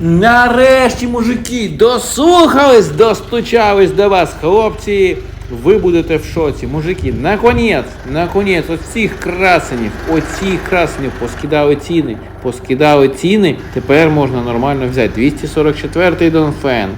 Нарешті, мужики, дослухались, достучались до вас, хлопці. Ви будете в шоці. Мужики, наконець, наконець, оцих красенів, оцих красенів поскидали ціни. Поскидали ціни, тепер можна нормально взяти. 244-й Донфен,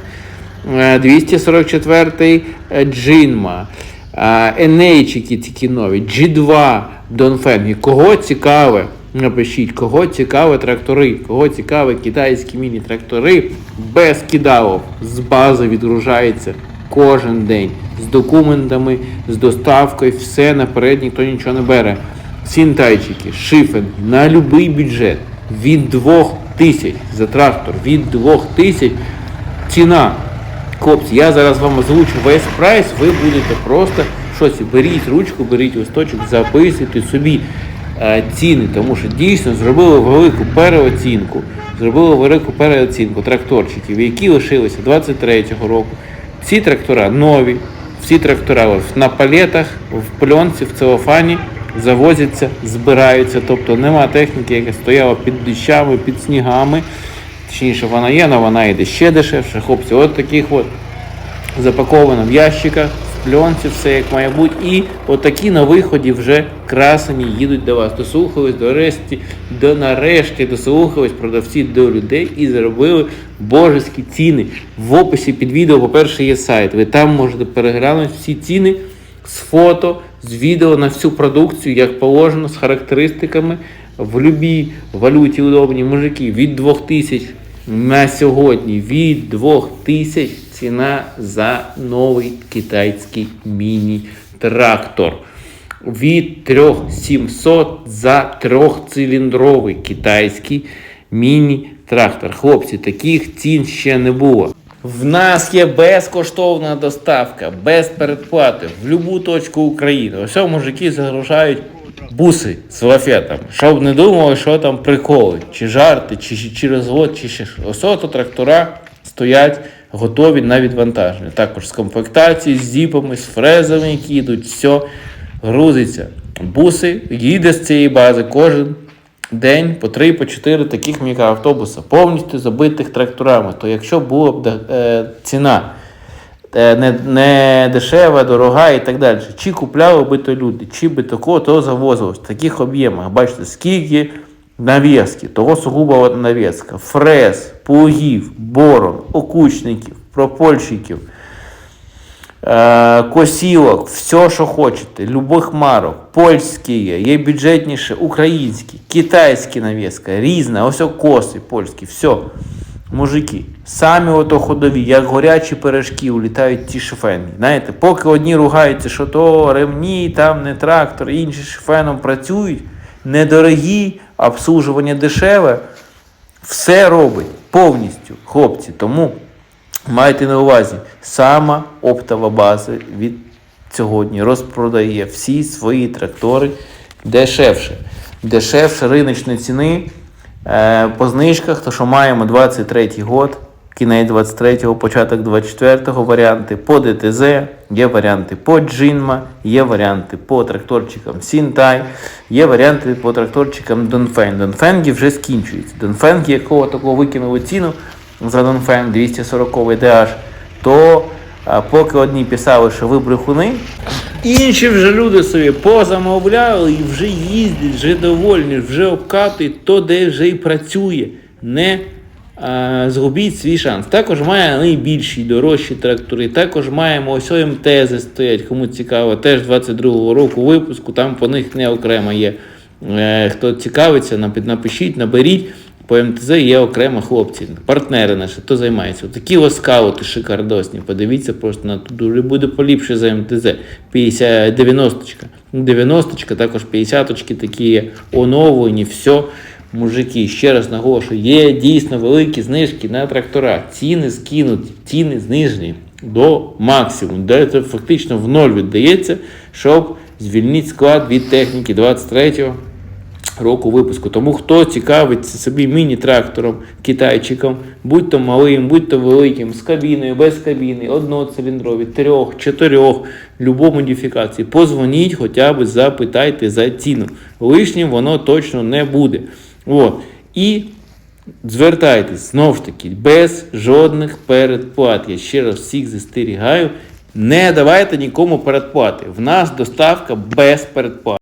е, 244-й е, Джинма, е, Енейчики тільки нові, G2 Донфен. І Кого цікаве? Напишіть, кого цікаві трактори, кого цікаві китайські міні-трактори. Без кидалов з бази відгружається кожен день. З документами, з доставкою, все наперед ніхто нічого не бере. Сінтайчики, шифен. На будь-який бюджет. Від 2 тисяч за трактор, від 2 тисяч. Ціна. Хлопці, я зараз вам озвучу весь прайс, ви будете просто шоці. Беріть ручку, беріть листочок, записуйте собі ціни, тому що дійсно зробили велику переоцінку. Зробили велику переоцінку тракторчиків, які лишилися 23-го року. Ці трактора нові, всі трактора на палетах, в пленці, в целофані завозяться, збираються. Тобто нема техніки, яка стояла під дощами, під снігами. Точніше, вона є, але вона йде ще дешевше. Хлопці, от таких от запаковано в ящиках, в пленці, все як має бути. І отакі на виході вже красені їдуть до вас. Дослухались до решті, до нарешті дослухались продавці до людей і заробили божеські ціни. В описі під відео, по-перше, є сайт. Ви там можете переглянути всі ціни з фото, з відео на всю продукцію, як положено, з характеристиками в будь-якій валюті удобні мужики від 2000 на сьогодні від 2000 ціна за новий китайський міні-трактор. Від 3700 за трьохциліндровий китайський міні-трактор. Хлопці, таких цін ще не було. В нас є безкоштовна доставка, без передплати в будь-яку точку України. Ось мужики загружають буси з лафетом, щоб не думали, що там приколи, чи жарти, чи, чи, розвод, чи ще що. Ото трактора стоять готові на відвантаження. Також з комплектації, з зіпами, з фрезами, які йдуть, все грузиться. Буси їде з цієї бази кожен день по 3 по 4 таких мікроавтобуса, повністю забитих тракторами. То якщо була б е, ціна не, не дешева, дорога і так далі. Чи купляли би то люди, чи би такого, то завозилось в таких об'ємах. Бачите, скільки нав'язки, того сугубо нав'язка, фрез, плугів, борон, окучників, пропольщиків, е, косілок, все, що хочете, любих марок, польські є, є бюджетніше, українські, китайські нав'язка, різна, ось коси польські, все. Мужики, самі ото ходові, як горячі пирожки, улітають ті шифени. Знаєте, поки одні ругаються, що то ремні, там не трактор, інші шифеном працюють, недорогі, обслужування дешеве, все робить повністю, хлопці. Тому майте на увазі, сама оптова база від сьогодні розпродає всі свої трактори дешевше. Дешевше риночної ціни. Е, по знижках, то що маємо 23 й год, кінець 23-го, початок 24-го варіанти по ДТЗ, є варіанти по Джинма, є варіанти по тракторчикам Сінтай, є варіанти по тракторчикам Донфен. Донфенги вже скінчуються. Донфенги, якого такого викинули ціну за Донфен 240 DH, то поки одні писали, що ви брехуни, Інші вже люди собі позамовляли і вже їздять, вже довольні, вже обкатують то, де вже і працює. Не згубіть свій шанс. Також має найбільші дорожчі трактори. Також маємо ось МТЗ стоять, кому цікаво, теж 22-го року випуску, там по них не окремо є. Е, хто цікавиться, напишіть, наберіть. По МТЗ є окремо хлопці, партнери наші, хто займається. Такі ось шикардосні. Подивіться просто на тут дуже буде поліпше за МТЗ. 50, 90-очка. 90-очка, також 50-очки такі оновлені, все. Мужики, ще раз наголошую, є дійсно великі знижки на трактора. Ціни скинуті, ціни знижені до максимуму, де це фактично в ноль віддається, щоб звільнити склад від техніки 23-го року випуску. Тому хто цікавиться собі міні-трактором, китайчиком, будь то малим, будь то великим, з кабіною, без кабіни, одноциліндрові, трьох, чотирьох, любу модифікації, позвоніть, хоча б запитайте за ціну. Лишнім воно точно не буде. От. І звертайтесь знову ж таки без жодних передплат. Я ще раз всіх застерігаю. Не давайте нікому передплати. В нас доставка без передплат.